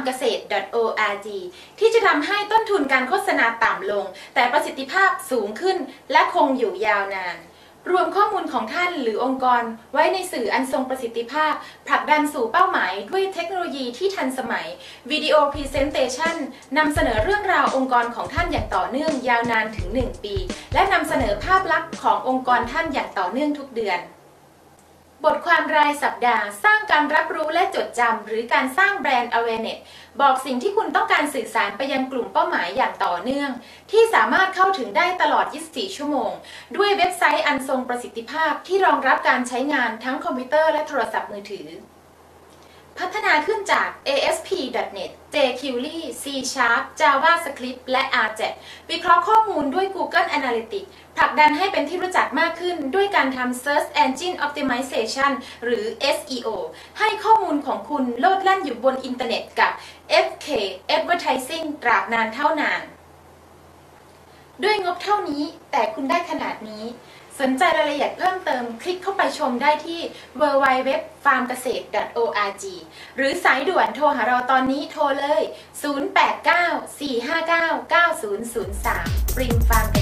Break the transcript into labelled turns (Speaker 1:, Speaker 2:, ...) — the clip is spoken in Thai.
Speaker 1: .org ที่จะทำให้ต้นทุนการโฆษณาต่ำลง แต่ประสิทธิภาพสูงขึ้นและคงอยู่ยาวนาน รวมข้อมูลของท่านหรือองค์กรไว้ในสื่ออันทรงประสิทธิภาพ ผลักดันสู่เป้าหมายด้วยเทคโนโลยีที่ทันสมัยวิดีโอพรีเซนเตชันนำเสนอเรื่องราวองค์กรของท่านอย่างต่อเนื่องยาวนานถึง 1 ปี และนำเสนอภาพลักษณ์ขององค์กรท่านอย่างต่อเนื่องทุกเดือน บทความรายสัปดาห์ สร้างการรับรู้และจดจำหรือการสร้างแบรนด์ awareness บอกสิ่งที่คุณต้องการสื่อสารไปยังกลุ่มเป้าหมายอย่างต่อเนื่อง ที่สามารถเข้าถึงได้ตลอด 24 ชั่วโมง ด้วยเว็บไซต์อันทรงประสิทธิภาพที่รองรับการใช้งานทั้งคอมพิวเตอร์และโทรศัพท์มือถือ พัฒนาขึ้นจาก ASP.NET jQuery C Sharp JavaScript และ RJet วิเคราะห์ข้อมูลด้วย Google Analytics ผลักดันให้เป็นที่รู้จักมากขึ้นด้วยการทำ Search Engine Optimization หรือ SEO ให้ข้อมูลของคุณโลดแล่นอยู่บนอินเทอร์เน็ตกับ FK Advertising ตราบนานเท่านาน ด้วยงบเท่านี้แต่คุณได้ขนาดนี้ สนใจรายละเอียดเพิ่มเติมคลิกเข้าไปชมได้ที่ www.farmgeset.org หรือสายด่วนโทรหาเราตอนนี้โทรเลย 089 459 9003ปริมฟาร์มเกษตร